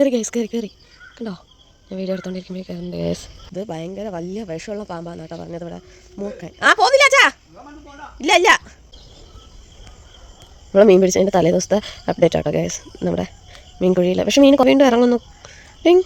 കയറി ഗൈസ് കയറി കയറി കണ്ടോ? ഞാൻ വീഡിയോ എടുത്തോണ്ടിരിക്കുമ്പോൾ കയറുന്നുണ്ട് ഗൈസ് ഇത് ഭയങ്കര വലിയ വിഷമുള്ള പാമ്പാന്ന് കേട്ടോ പറഞ്ഞത് ഇവിടെ. മൂക്കാൻ. ആ പോകുന്നില്ല അച്ഛാ. ഇല്ല ഇല്ല. നമ്മളെ മീൻ പിടിച്ചതിന്റെ തലേ ദിവസത്തെ അപ്ഡേറ്റ് ആട്ടോ ഗൈസ് നമ്മുടെ മീൻകുഴിയിൽ പക്ഷേ മീൻ കുറേ ഇറങ്ങുന്നു. ടിങ്.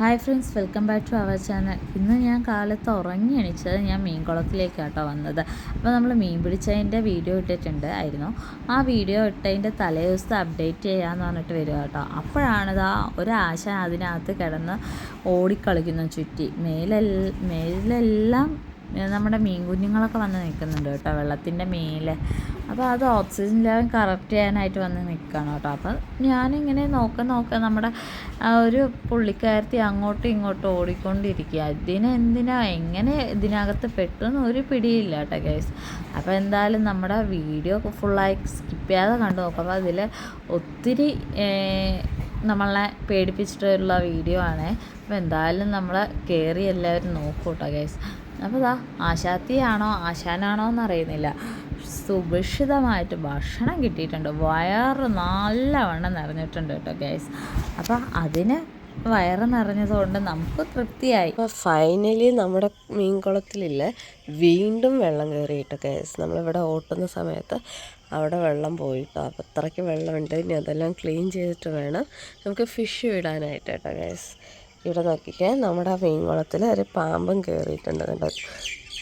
Hi friends welcome back to our channel ഇന്ന് ഞാൻ കാലത്ത് ഉറങ്ങി എണീച്ചത് ഞാൻ മീൻകുളത്തിലേക്കാട്ടോ വന്നത്. അപ്പോൾ നമ്മൾ മീൻ പിടിച്ചതിന്റെ വീഡിയോ ഇട്ടിട്ടുണ്ട് ആയിരുന്നു. ആ വീഡിയോ ഇട്ടതിന്റെ തലേ ദിവസത്തെ അപ്ഡേറ്റ് ചെയ്യാമെന്ന് പറഞ്ഞിട്ട് വരിക കേട്ടോ. അപ്പോഴാണിത് ആ ഒരാശ അതിനകത്ത് കിടന്ന് ഓടിക്കളിക്കുന്ന ചുറ്റി. മേലെ മേലെല്ലാം നമ്മുടെ മീൻ കുഞ്ഞുങ്ങളൊക്കെ വന്ന് നിൽക്കുന്നുണ്ട് കേട്ടോ വെള്ളത്തിന്റെ മേലെ. അപ്പോൾ അത് ഓക്സിജൻ ലെവൽ കറക്റ്റ് ചെയ്യാനായിട്ട് വന്ന് നിൽക്കണം കേട്ടോ. അപ്പോൾ ഞാനിങ്ങനെ നോക്ക നോക്ക നമ്മുടെ ഒരു പുള്ളിക്കാരത്തി അങ്ങോട്ടും ഇങ്ങോട്ടും ഓടിക്കൊണ്ടിരിക്കുക. ഇതിന് എന്തിനാ എങ്ങനെ ഇതിനകത്ത് പെട്ടെന്ന് ഒരു പിടിയില്ല കേട്ടോ ഗൈസ് അപ്പോൾ എന്തായാലും നമ്മുടെ വീഡിയോ ഫുള്ളായി സ്കിപ്പ് ചെയ്യാതെ കണ്ടു നോക്കും. അപ്പോൾ അതിൽ ഒത്തിരി നമ്മളെ പേടിപ്പിച്ചിട്ടുള്ള വീഡിയോ ആണ്. അപ്പോൾ എന്തായാലും നമ്മൾ കയറി എല്ലാവരും നോക്കൂട്ടോ ഗൈസ് അപ്പോൾ ഇതാ ആശാത്തിയാണോ ആശാനാണോ എന്നറിയുന്നില്ല. സുഭിക്ഷിതമായിട്ട് ഭക്ഷണം കിട്ടിയിട്ടുണ്ട്. വയറ് നല്ലവണ്ണം നിറഞ്ഞിട്ടുണ്ട് കേട്ടോ ഗൈസ് അപ്പോൾ അതിന് വയറ് നിറഞ്ഞതുകൊണ്ട് നമുക്ക് തൃപ്തിയായി. അപ്പോൾ ഫൈനലി നമ്മുടെ മീൻകുളത്തിലില്ല വീണ്ടും വെള്ളം കയറിയിട്ട് ഗൈസ് നമ്മളിവിടെ ഓട്ടുന്ന സമയത്ത് അവിടെ വെള്ളം പോയിട്ടോ. അപ്പോൾ അത്രയ്ക്ക് വെള്ളമുണ്ട്. ഇനി അതെല്ലാം ക്ലീൻ ചെയ്തിട്ട് വേണം നമുക്ക് ഫിഷ് വിടാനായിട്ട് കേട്ടോ ഗൈസ് ഇവിടെ നോക്കിക്കേ നമ്മുടെ മീൻകുളത്തിൽ ഒരു പാമ്പും കയറിയിട്ടുണ്ട് കേട്ടോ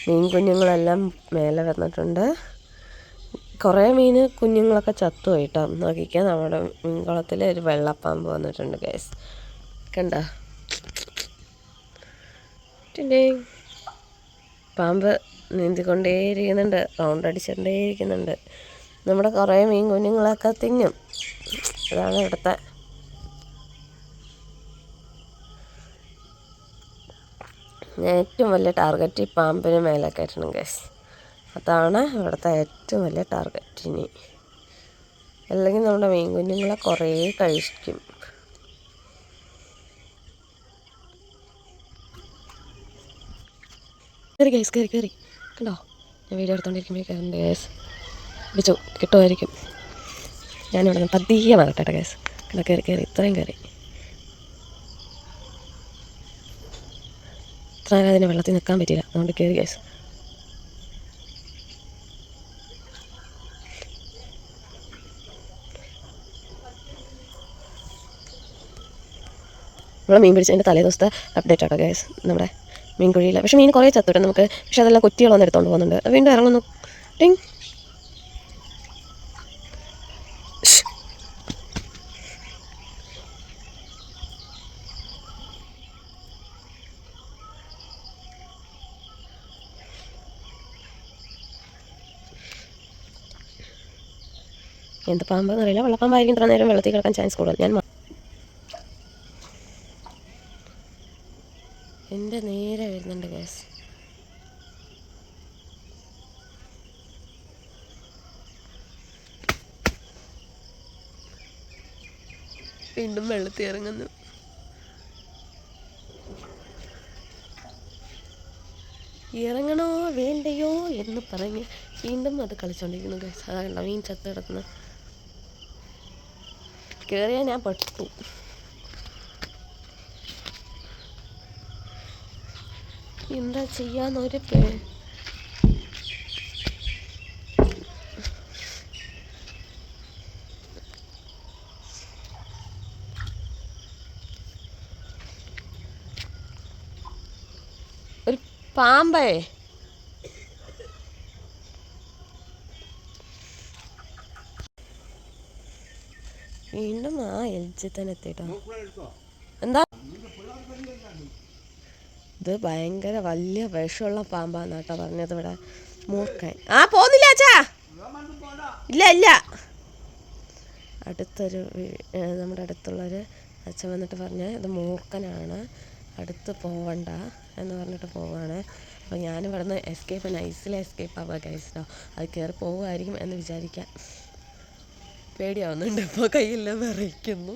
മീൻ കുഞ്ഞുങ്ങളെല്ലാം മേലെ വന്നിട്ടുണ്ട്. കുറേ മീൻ കുഞ്ഞുങ്ങളൊക്കെ കേട്ടോ നോക്കിക്കാൻ നമ്മുടെ മീൻകുളത്തിൽ ഒരു വെള്ളപ്പാമ്പ് വന്നിട്ടുണ്ട് ഗേസ് കണ്ട? പാമ്പ് നീന്തിക്കൊണ്ടേയിരിക്കുന്നുണ്ട് റൗണ്ട് അടിച്ചുകൊണ്ടേയിരിക്കുന്നുണ്ട് നമ്മുടെ കുറേ മീൻ കുഞ്ഞുങ്ങളൊക്കെ തിന്നും. അതാണ് ഇവിടുത്തെ ഏറ്റവും വലിയ ടാർഗറ്റ് ഈ പാമ്പിന് മേലെ കയറ്റണം ഗൈസ് അതാണ് ഇവിടുത്തെ ഏറ്റവും വലിയ ടാർഗറ്റ് ഇനി. അല്ലെങ്കിൽ നമ്മുടെ മീൻ കുഞ്ഞുങ്ങളെ കുറേ കഴിക്കും കയറി ഗൈസ് കയറി കയറി കണ്ടോ? ഞാൻ വീഡിയോ എടുത്തോണ്ടിരിക്കുമ്പോൾ ഗൈസ് പിടിച്ചു കിട്ടുമായിരിക്കും. ഞാനിവിടെ നിന്ന് പതിയെ മാറട്ടെ ഗൈസ് കണ്ടോ കയറി കയറി ഇത്രയും കയറി ഇത്ര നേരം അതിന് വെള്ളത്തിൽ നിൽക്കാൻ പറ്റില്ല അതുകൊണ്ട് കയറി ഗൈസ് നമ്മളെ മീൻ പിടിച്ചതിന്റെ തലേദിവസത്തെ അപ്ഡേറ്റ് ആട്ടോ ഗൈസ് നമ്മുടെ മീൻ കുഴിയിൽ പക്ഷേ മീൻ കുറേ ചത്തുണ്ട് നമുക്ക്. പക്ഷേ അതെല്ലാം കുറ്റികളൊന്നും എടുത്തുകൊണ്ട് പോകുന്നുണ്ട്. വീണ്ടും ഇറങ്ങുന്നു. ടിങ് എന്ത് പാമ്പെന്ന് അറിയില്ല വെള്ളപ്പാമ്പായിരിക്കും ഇത്ര നേരം വെള്ളത്തിൽ കിടക്കാൻ ചാൻസ് കൂടുതൽ. ഞാൻ എന്റെ നേരെ വരുന്നുണ്ട് ഗ്യാസ് വീണ്ടും വെള്ളത്തിൽ ഇറങ്ങുന്നു. ഇറങ്ങണോ വേണ്ടയോ എന്ന് പറഞ്ഞ് വീണ്ടും അത് കളിച്ചോണ്ടിരിക്കുന്നു ഗ്യാസ് അതാണ് മീൻ ചത്ത് കിടക്കുന്നു. കയറിയാൽ ഞാൻ പെട്ടു. എന്താ ചെയ്യാന്നൊരു പേ ഒരു പാമ്പേ. വീണ്ടും ആ എൽജി തന്നെ എത്തിട്ടോ എന്താ? ഇത് ഭയങ്കര വലിയ വിഷമുള്ള പാമ്പാന്ന് കേട്ടോ പറഞ്ഞത് ഇവിടെ. മൂർക്കൻ ആ പോന്നില്ല അച്ഛാ. ഇല്ല ഇല്ല. അടുത്തൊരു നമ്മുടെ അടുത്തുള്ളൊരു അച്ഛൻ വന്നിട്ട് പറഞ്ഞ ഇത് മൂർക്കനാണ് അടുത്ത് പോവണ്ട എന്ന് പറഞ്ഞിട്ട് പോവാണ്. അപ്പോൾ ഞാൻ ഇവിടുന്ന് എസ്കേപ്പ് നൈസിലെ എസ്കേപ്പ് ആവുക കഴിച്ചോ അത് കയറി പോവുമായിരിക്കും എന്ന് വിചാരിക്കാം. പേടിയാവുന്നുണ്ട്. ഇപ്പോൾ കയ്യെല്ലാം അറിയിക്കുന്നു.